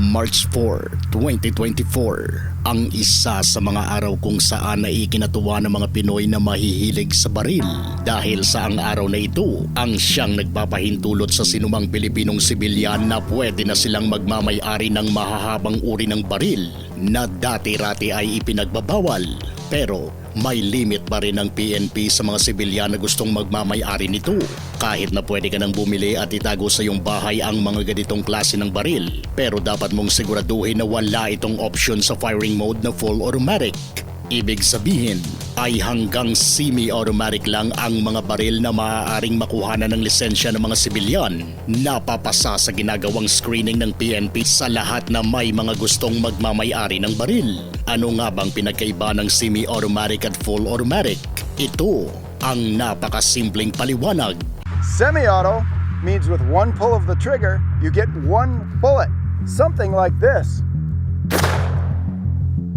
March 4, 2024 ang isa sa mga araw kung saan na ikinatuwa ng mga Pinoy na mahihilig sa baril. Dahil sa ang araw na ito ang siyang nagpapahintulot sa sinumang Pilipinong sibilyan na pwede na silang magmamayari ng mahahabang uri ng baril na dati-rati ay ipinagbabawal pero may limit pa rin ang PNP sa mga sibilyan na gustong magmamayari nito. Kahit na pwede ka nang bumili at itago sa iyong bahay ang mga ganitong klase ng baril. Pero dapat mong siguraduhin na wala itong option sa firing mode na full automatic. Ibig sabihin ay hanggang semi-automatic lang ang mga baril na maaaring makuhanan ng lisensya ng mga sibilyan. Napapasa sa ginagawang screening ng PNP sa lahat na may mga gustong magmamayari ng baril. Ano nga bang pinagkaiba ng semi-automatic at full automatic? Ito ang napakasimpleng paliwanag. Semi-auto means with one pull of the trigger, you get one bullet. Something like this.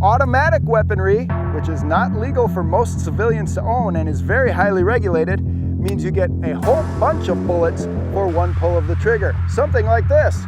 Automatic weaponry, which is not legal for most civilians to own and is very highly regulated, means you get a whole bunch of bullets for one pull of the trigger. Something like this.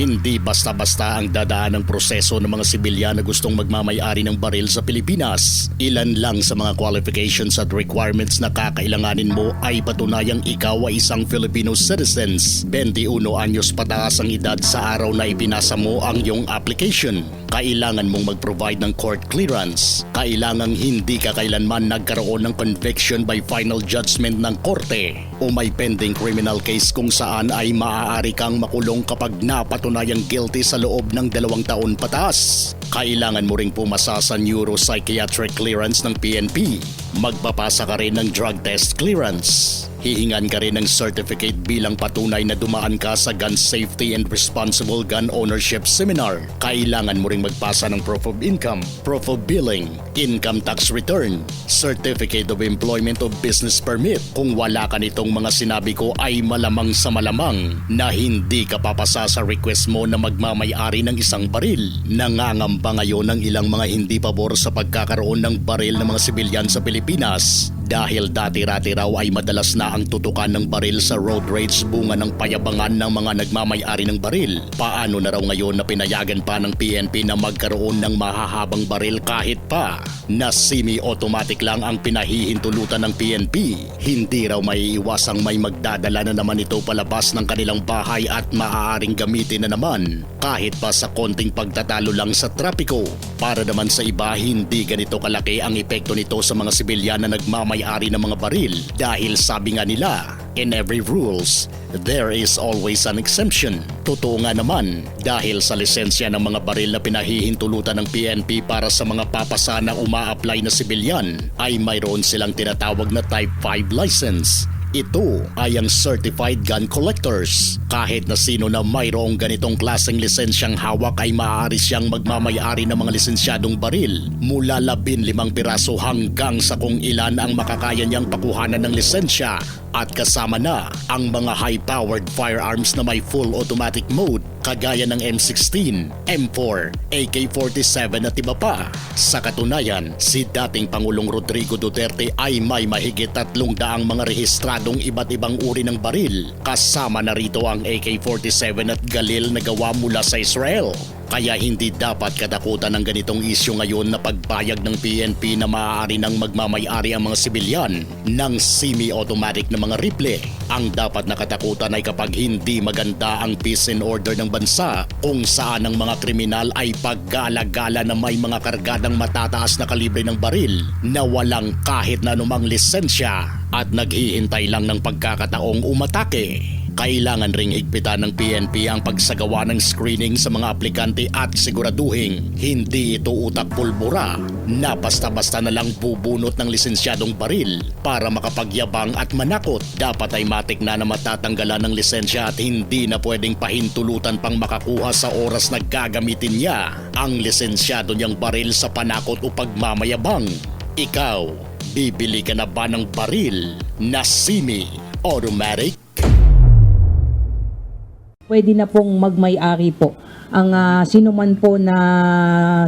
Hindi basta-basta ang dadaan ng proseso ng mga sibilyan na gustong magmamayari ng baril sa Pilipinas. Ilan lang sa mga qualifications at requirements na kakailanganin mo ay patunayang ikaw ay isang Filipino citizens. 21 anyos pataas ang edad sa araw na ipinasa mo ang iyong application. Kailangan mong mag-provide ng court clearance. Kailangang hindi ka kailanman nagkaroon ng conviction by final judgment ng korte o may pending criminal case kung saan ay maaari kang makulong kapag napatunayang guilty sa loob ng dalawang taon pataas. Kailangan mo ring pumasa sa neuropsychiatric clearance ng PNP. Magpapasa ka rin ng drug test clearance. Hihingan ka rin ng certificate bilang patunay na dumaan ka sa Gun Safety and Responsible Gun Ownership Seminar. Kailangan mo ring magpasa ng proof of income, proof of billing, income tax return, certificate of employment of business permit. Kung wala ka nitong mga sinabi ko ay malamang sa malamang na hindi ka papasa sa request mo na magmamayari ng isang baril. Nangangamba ngayon ng ilang mga hindi pabor sa pagkakaroon ng baril ng mga sibilyan sa Pilipinas dahil dati-rati raw ay madalas na ang tutukan ng baril sa road rage bunga ng payabangan ng mga nagmamayari ng baril. Paano na raw ngayon na pinayagan pa ng PNP na magkaroon ng mahahabang baril kahit pa na semi-automatic lang ang pinahihintulutan ng PNP. Hindi raw may iwasang may magdadala na naman ito palabas ng kanilang bahay at maaaring gamitin na naman kahit pa sa konting pagtatalo lang sa trapiko. Para naman sa iba, hindi ganito kalaki ang epekto nito sa mga sibilyan na nagmamayari ng mga baril dahil sabi nga nila, in every rules, there is always an exemption. Totoo nga naman dahil sa lisensya ng mga baril na pinahihintulutan ng PNP para sa mga papasa na uma-apply na sibilyan ay mayroon silang tinatawag na Type 5 license ito ay ang Certified Gun Collectors. Kahit na sino na mayroong ganitong klaseng lisensyang hawak ay maaari siyang magmamayari ng mga lisensyadong baril mula 15 piraso hanggang sa kung ilan ang makakaya niyang pakuhanan ng lisensya at kasama na ang mga high-powered firearms na may full automatic mode kagaya ng M16, M4, AK-47 at iba pa. Sa katunayan, si dating Pangulong Rodrigo Duterte ay may mahigit tatlong daang mga rehistradong iba't ibang uri ng baril. Kasama na rito ang AK-47 at Galil na gawa mula sa Israel. Kaya hindi dapat katakutan ng ganitong isyu ngayon na pagbayag ng PNP na maaari nang magmamayari ang mga sibilyan ng semi-automatic na mga rifle. Ang dapat nakatakutan ay kapag hindi maganda ang peace and order ng bansa kung saan ang mga kriminal ay paggala-gala na may mga kargadang matataas na kalibre ng baril na walang kahit na anumang lisensya at naghihintay lang ng pagkakataong umatake. Kailangan ring higpitan ng PNP ang pagsagawa ng screening sa mga aplikante at siguraduhin hindi ito utak pulbura na basta-basta na lang bubunot ng lisensyadong baril para makapagyabang at manakot. Dapat ay matik na na matatanggalan ng lisensya at hindi na pwedeng pahintulutan pang makakuha sa oras na gagamitin niya ang lisensyado niyang baril sa panakot o pagmamayabang. Ikaw, bibili ka na ba ng baril na semi-automatic? Pwede na pong magmay-ari po. Ang ah, sino man po na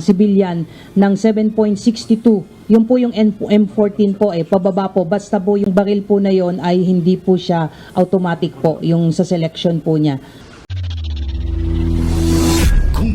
civilian ng 7.62 yun po yung N- M14 po eh pababa po. Basta po yung baril po na yon ay hindi po siya automatic po yung sa selection po niya